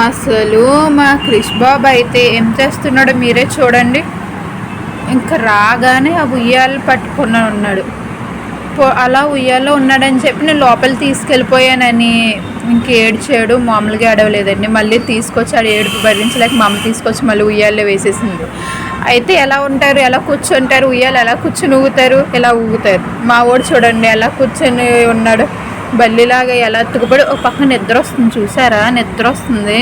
అసలు మా క్రిష్ బాబు అయితే ఏం చేస్తున్నాడో మీరే చూడండి. ఇంకా రాగానే ఆ ఉయ్యాలు పట్టుకుని ఉన్నాడు. అలా ఉయ్యాలో ఉన్నాడని చెప్పి నేను లోపల తీసుకెళ్ళిపోయానని ఇంకేడ్చాడు మామూలుగా ఏడవలేదండి. మళ్ళీ తీసుకొచ్చి ఆడ ఏడుపు భరించలేక మా అమ్మ తీసుకొచ్చి మళ్ళీ ఉయ్యాల్లో వేసేసింది. అయితే ఎలా ఉంటారు? ఎలా కూర్చుంటారు? ఉయ్యాలు ఎలా కూర్చుని ఊగుతారు? ఎలా ఊగుతారు? మా వాడు చూడండి ఎలా కూర్చొని ఉన్నాడు. బల్లిలాగా ఎలా ఎత్తుకుపడి ఒక పక్క నిద్ర వస్తుంది. చూసారా? నిద్ర వస్తుంది.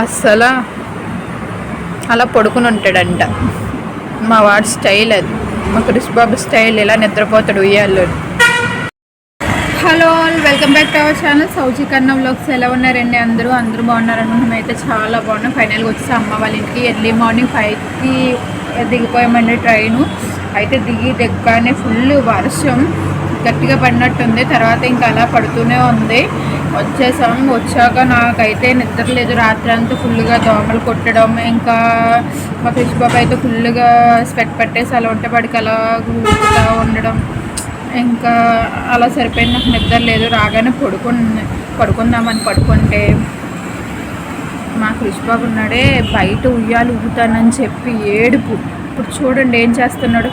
అస్సలు అలా పడుకుని ఉంటాడంట. మా వాడి స్టైల్ అది. మా క్రిష్ స్టైల్ ఇలా నిద్రపోతాడు ఉయ్యాల్లో hello welcome back to our channel. Souji Kannam vlogs ఎలా ఉన్నారండి అందరూ? అందరూ బాగున్నారని మేమైతే చాలా బాగున్నాం. ఫైనల్గా వచ్చేసి అమ్మ వాళ్ళ ఇంటికి ఎర్లీ మార్నింగ్ ఫైవ్కి దిగిపోయామండి ట్రైను. అయితే దిగి దిగ్గానే ఫుల్ వర్షం. గట్టిగా పడినట్టుంది. తర్వాత ఇంకా అలా పడుతూనే ఉంది. వచ్చేసాం. వచ్చాక నాకైతే నిద్ర లేదు. రాత్రి అంతా ఫుల్గా దోమలు కొట్టడం ఇంకా మా కృష్ణ బాబు అయితే ఫుల్గా స్వెట్ పట్టేసి అలా ఉంటే పడికి అలా ఊరుకుతూ ఉండడం. ఇంకా అలా సరిపోయింది. నాకు నిద్ర లేదు. రాగానే పడుకుని పడుకుందామని పడుకుంటే మా కృష్ణబాబు ఉన్నాడే. బయట ఉయ్యాలు ఊగుతానని చెప్పి ఏడుపు. ఇప్పుడు చూడండి ఏం చేస్తున్నాడు.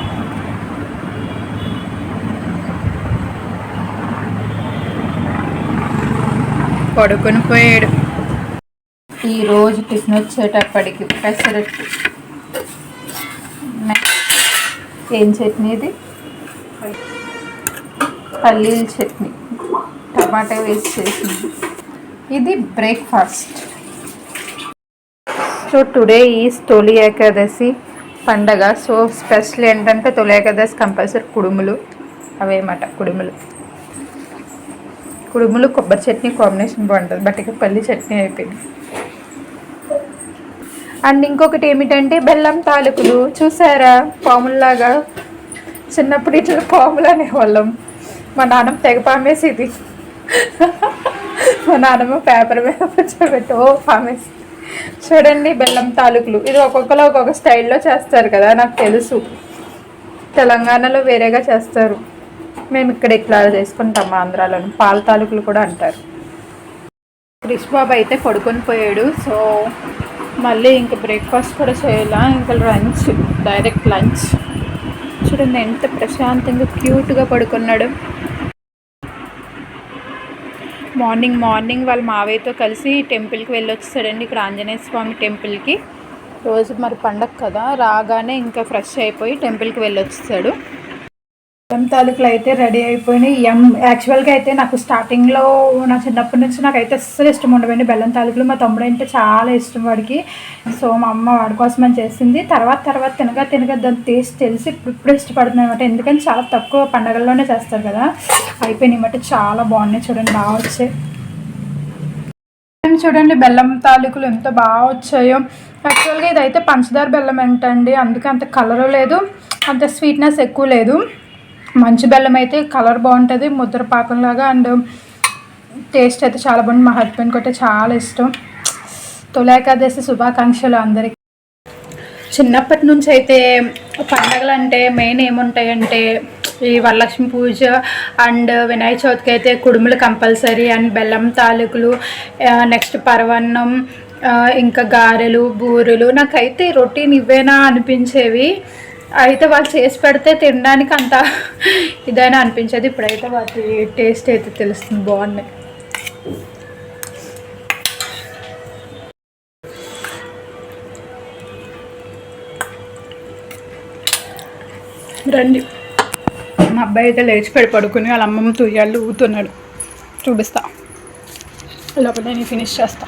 పడుకొని పోయాడు. ఈరోజు టిఫిన్ వచ్చేటప్పటికి పెసరట్టు. ఏం చట్నీ ఇది? పల్లీల చట్నీ. టమాటా వేసి చేసింది. ఇది బ్రేక్ఫాస్ట్. సో టుడే ఈజ్ తొలి ఏకాదశి పండగ. సో స్పెషల్ ఏంటంటే తొలి ఏకాదశి కంపల్సరీ కుడుములు. అవేమాట కుడుములు. కుడుములు కొబ్బరి చట్నీ కాంబినేషన్ బాగుంటుంది. బట్ ఇక పల్లి చట్నీ అయిపోయింది. అండ్ ఇంకొకటి ఏమిటంటే బెల్లం తాలూకులు. చూసారా? పాముల్లాగా చిన్నప్పుడు ఇట్లా పాములు అనేవాళ్ళం. మా నాన్నమ్మ తెగ పామేసేది. మా నాన్నమ్మ పేపర్ మీద కూర్చోబెట్టి ఓ పామేసి. చూడండి బెల్లం తాలూకులు. ఇది ఒక్కొక్కరు ఒక్కొక్క స్టైల్లో చేస్తారు కదా నాకు తెలుసు. తెలంగాణలో వేరేగా చేస్తారు. మేము ఇక్కడ ఇట్లా చేసుకుంటాం ఆంధ్రాలోని. పాల తాలూకులు కూడా అంటారు. క్రిష్ బాబు అయితే పడుకొని పోయాడు. సో మళ్ళీ ఇంకా బ్రేక్ఫాస్ట్ కూడా చేయాలా? ఇంకా లంచ్ డైరెక్ట్ లంచ్. చూడండి ఎంత ప్రశాంతంగా క్యూట్గా పడుకున్నాడు. మార్నింగ్ మార్నింగ్ వాళ్ళ మావయ్యతో కలిసి టెంపుల్కి వెళ్ళొచ్చేసాడండి ఇక్కడ ఆంజనేయ స్వామి టెంపుల్కి. రోజు మరి పండగ కదా? రాగానే ఇంకా ఫ్రెష్ అయిపోయి టెంపుల్కి వెళ్ళొచ్చేసాడు ఎం తాలూకులు అయితే రెడీ అయిపోయినాయి. ఎం యాక్చువల్గా అయితే నాకు స్టార్టింగ్లో నా చిన్నప్పటి నుంచి నాకైతే అస్సలు ఇష్టం ఉండవండి. బెల్లం తాలూకులు మా తమ్ముడు అంటే చాలా ఇష్టం వాడికి. సో మా అమ్మ వాడి అని చేసింది. తర్వాత తర్వాత తినగా తినగా దాని టేస్ట్ తెలిసి ఇప్పుడు ఇప్పుడు ఇష్టపడుతుంది అనమాట ఎందుకంటే చాలా తక్కువ పండగల్లోనే చేస్తారు కదా. అయిపోయినాయి అన్నమాట. చాలా బాగున్నాయి చూడండి బాగా వచ్చాయి. చూడండి బెల్లం తాలూకులు ఎంత బాగా వచ్చాయో. యాక్చువల్గా ఇదైతే పంచదార బెల్లం ఏంటండి అందుకే అంత కలర్ లేదు. అంత స్వీట్నెస్ ఎక్కువ లేదు. మంచి బెల్లం అయితే కలర్ బాగుంటుంది ముద్ర పాకంలాగా అండ్ టేస్ట్ అయితే చాలా బాగుంది. మా హస్బెండ్కి అయితే చాలా ఇష్టం. తొలి ఏకాదశి శుభాకాంక్షలు అందరికీ. చిన్నప్పటి నుంచి అయితే పండగలు అంటే మెయిన్ ఏముంటాయంటే ఈ వరలక్ష్మి పూజ అండ్ వినాయక చవితికి అయితే కుడుములు కంపల్సరీ అండ్ బెల్లం తాలూకులు నెక్స్ట్ పరవన్నం ఇంకా గారెలు బూరెలు. నాకైతే రొటీన్ ఇవేనా అనిపించేవి. అయితే వాళ్ళు చేసి పెడితే తినడానికి అంత ఇదైనా అనిపించేది. ఇప్పుడైతే వాటి టేస్ట్ అయితే తెలుస్తుంది బాగున్నాయి రండి. మా అబ్బాయి అయితే లేచిపోయి పడుకుని వాళ్ళ అమ్మమ్మ తుయ్యాళ్ళు ఊతున్నాడు చూపిస్తా. లోపల నేను ఫినిష్ చేస్తా.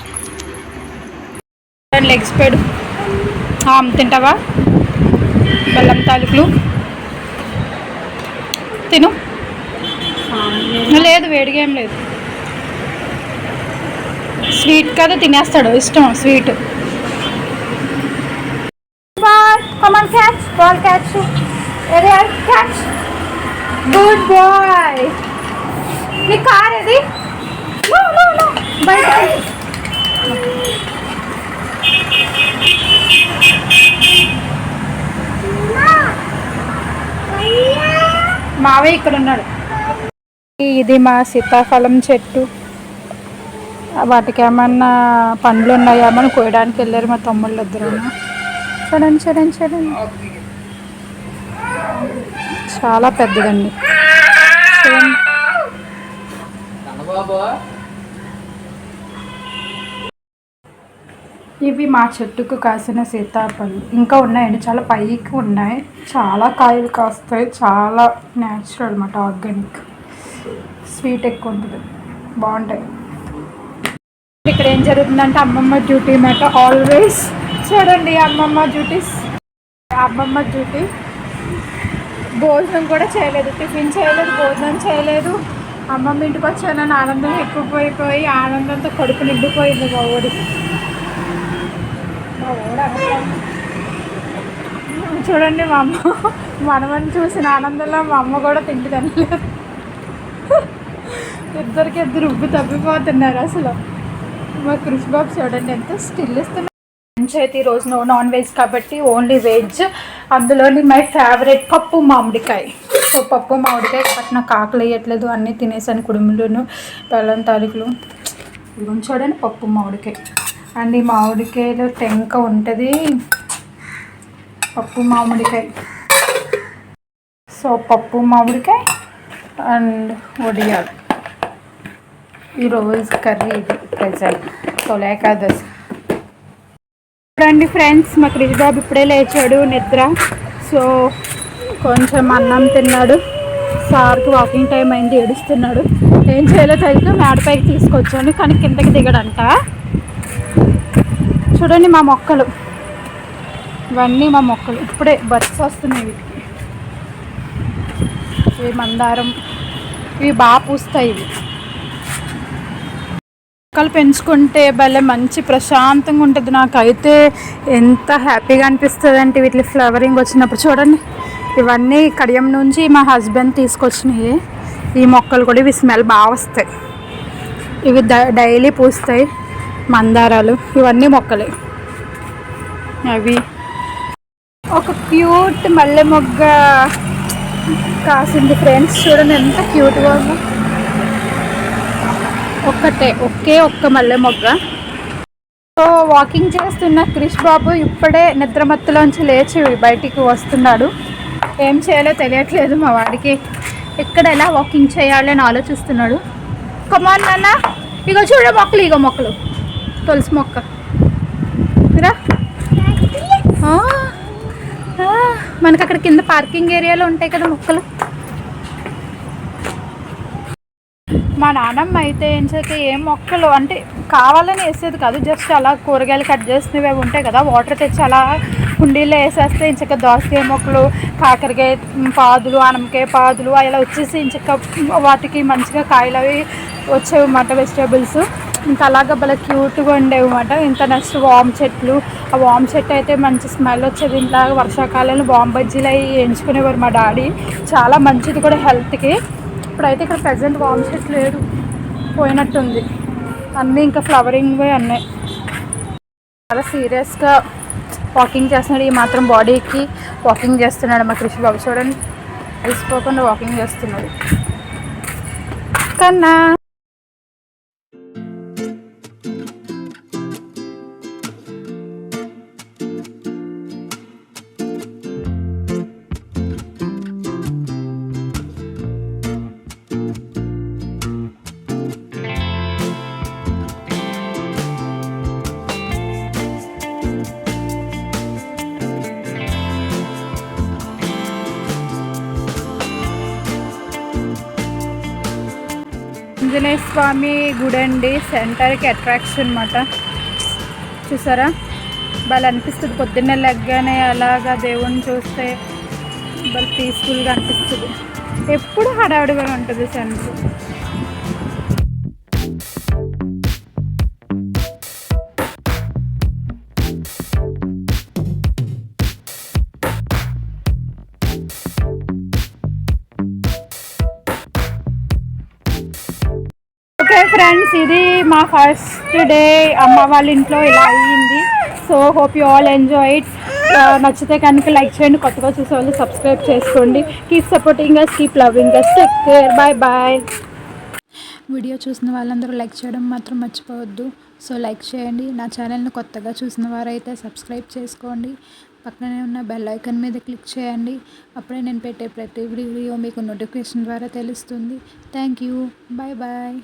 లెగ్స్ పెడు. తింటావా? బెల్లం తాలూకులు తిను. లేదు వేడిగా ఏం లేదు. స్వీట్ కదా తినేస్తాడు ఇష్టం sweet come on catch ball catch ఏదే క్యాచ్ గుడ్ బాయ్ నీ కార్ ఏది. బయట మావే ఇక్కడ ఉన్నాడు. ఇది మా సీతాఫలం చెట్టు. వాటికి ఏమన్నా పండ్లు ఉన్నాయేమో అని కోయడానికి వెళ్ళారు మా తమ్ముళ్ళు ఇద్దరు చూడండి చూడండి చూడండి చాలా పెద్దదండి. చూడండి ఇవి మా చెట్టుకు కాసిన సీతాఫలం. ఇంకా ఉన్నాయండి చాలా పైకి ఉన్నాయి. చాలా కాయలు కాస్తాయి. చాలా న్యాచురల్ అనమాట ఆర్గానిక్ స్వీట్ ఎక్కువ ఉంటుంది. బాగుంటాయి. ఇక్కడ ఏం జరుగుతుందంటే అమ్మమ్మ డ్యూటీ అనమాట ఆల్వేస్ చూడండి అమ్మమ్మ డ్యూటీస్ అమ్మమ్మ డ్యూటీ భోజనం కూడా చేయలేదు. టిఫిన్ చేయలేదు భోజనం చేయలేదు. అమ్మమ్మ ఇంటికి వచ్చానని ఆనందం ఎక్కువైపోయి ఆనందంతో కడుపు నిండిపోయింది మా ఊరి మా ఊడ చూడండి మా అమ్మ. మనమని చూసిన ఆనందంలో మా అమ్మ కూడా తిండి తినలేదు. ఇద్దరికి ఇద్దరు ఉబ్బు తప్పిపోతున్నారు అసలు. మా కృషి బాబు చూడండి ఎంత స్టిల్ ఇస్తున్నారు పంచాయతీ రోజు నాన్ వెజ్ కాబట్టి ఓన్లీ వెజ్. అందులోని మై ఫేవరెట్ పప్పు మామిడికాయ. సో పప్పు మామిడికాయ బట్ నాకు ఆకలి వేయట్లేదు అన్నీ తినేసాను కుడుములను బెల్లం తాలికలు. ఇదిగోండి చూడండి పప్పు మామిడికాయ. అండ్ ఈ మామిడికాయలో టెంక ఉంటుంది. పప్పు మామిడికాయ. సో పప్పు మామిడికాయ అండ్ వడియాలు. ఈరోజు కర్రీ ఇది ప్రజెంట్. తొలేకాదశి చూడండి ఫ్రెండ్స్ మా క్రిష్ బాబు ఇప్పుడే లేచాడు నిద్ర. సో కొంచెం అన్నం తిన్నాడు. సార్కి వాకింగ్ టైం అయింది ఏడుస్తున్నాడు. ఏం చేయలో తెలియక మేడపైకి తీసుకొచ్చాను కానీ కిందకి దిగడంట. చూడండి మా మొక్కలు. ఇవన్నీ మా మొక్కలు. ఇప్పుడే బర్త్స్ వస్తున్నాయి. వీటికి ఇవి మందారం ఇవి బాగా పూస్తాయి ఇవి. మొక్కలు పెంచుకుంటే భలే మంచి ప్రశాంతంగా ఉంటుంది. నాకైతే ఎంత హ్యాపీగా అనిపిస్తుంది అంటే వీటి ఫ్లవరింగ్ వచ్చినప్పుడు చూడండి. ఇవన్నీ కడియం నుంచి మా హస్బెండ్ తీసుకొచ్చినాయి. ఈ మొక్కలు కూడా ఇవి స్మెల్ బాగా వస్తాయి. ఇవి డైలీ పూస్తాయి మందారాలు. ఇవన్నీ మొక్కలే. అవి ఒక క్యూట్ మల్లె మొగ్గ కాసింది ఫ్రెండ్స్. చూడండి ఎంత క్యూట్గా ఉందో. ఒక్కటే ఒకే ఒక్క మల్లె మొగ్గ. సో వాకింగ్ చేస్తున్న క్రిష్ బాబు ఇప్పుడే నిద్రమత్తులోంచి లేచి బయటికి వస్తున్నాడు. ఏం చేయాలో తెలియట్లేదు మా వాడికి. ఎక్కడ ఎలా వాకింగ్ చేయాలి అని ఆలోచిస్తున్నాడు. కమాన్ నాన్న. ఇగో చూడ మొక్కలు ఇగో మొక్కలు. తులసి మొక్క. రా మనకి అక్కడ కింద పార్కింగ్ ఏరియాలో ఉంటాయి కదా మొక్కలు. మా నాన్నమ్మ అయితే ఏం చేస్తే ఏం మొక్కలు అంటే కావాలని వేసేది కాదు జస్ట్ అలా కూరగాయలు కట్ చేసినవి అవి ఉంటాయి కదా వాటర్ తెచ్చి అలా కుండీలో వేసేస్తే ఇంచక దోసకాయ మొక్కలు కాకరకాయ పాదులు ఆనమకాయ పాదులు అలా వచ్చేసి ఇంచక వాటికి మంచిగా కాయలు అవి వచ్చేవి అన్నమాట వెజిటేబుల్స్ ఇంకా అలాగా భలే క్యూట్గా ఉండేవి అన్నమాట ఇంకా నెక్స్ట్ వామ్ చెట్లు. ఆ వామ్ చెట్టు అయితే మంచి స్మెల్ వచ్చేది. ఇంతలాగా వర్షాకాలంలో వామ్ బజ్జీలు అవి ఎంచుకునేవారు మా డాడీ. చాలా మంచిది కూడా హెల్త్కి. ఇప్పుడైతే ఇక్కడ ప్రజెంట్ వామ్ చెట్టు లేదు. పోయినట్టుంది. అన్నీ ఇంకా ఫ్లవరింగ్ అన్నాయి చాలా సీరియస్గా వాకింగ్ చేస్తున్నాడు. ఈ మాత్రం బాడీకి వాకింగ్ చేస్తున్నాడు మా కృషి బాబు. చూడండి. అలసిపోకుండా వాకింగ్ చేస్తున్నాడు. కన్నా ఆంజనేయ స్వామి గుడి అండి సెంటర్కి అట్రాక్షన్ అనమాట చూసారా? వాళ్ళు అనిపిస్తుంది. పొద్దున్నే లెగ్గానే అలాగా దేవుణ్ణి చూస్తే వాళ్ళు పీస్ఫుల్గా అనిపిస్తుంది. ఎప్పుడు హడావుడిగా ఉంటుంది సెంటర్ ఫ్రెండ్స్ ఇది మా ఫస్ట్ డే అమ్మ వాళ్ళ ఇంట్లో ఇలా అయ్యింది. So hope you all enjoy it నచ్చితే కనుక లైక్ చేయండి కొత్తగా చూసే వాళ్ళు సబ్స్క్రైబ్ చేసుకోండి. Keep supporting us keep loving us take care bye bye video చూసిన వాళ్ళందరూ లైక్ చేయడం మాత్రం మర్చిపోవద్దు. సో లైక్ చేయండి. నా ఛానల్ని కొత్తగా చూసిన వారైతే సబ్స్క్రైబ్ చేసుకోండి. పక్కనే ఉన్న బెల్ ఐకన్ మీద క్లిక్ చేయండి. అప్పుడే నేను పెట్టే ప్రతి వీడియో మీకు నోటిఫికేషన్ ద్వారా తెలుస్తుంది. Thank you bye bye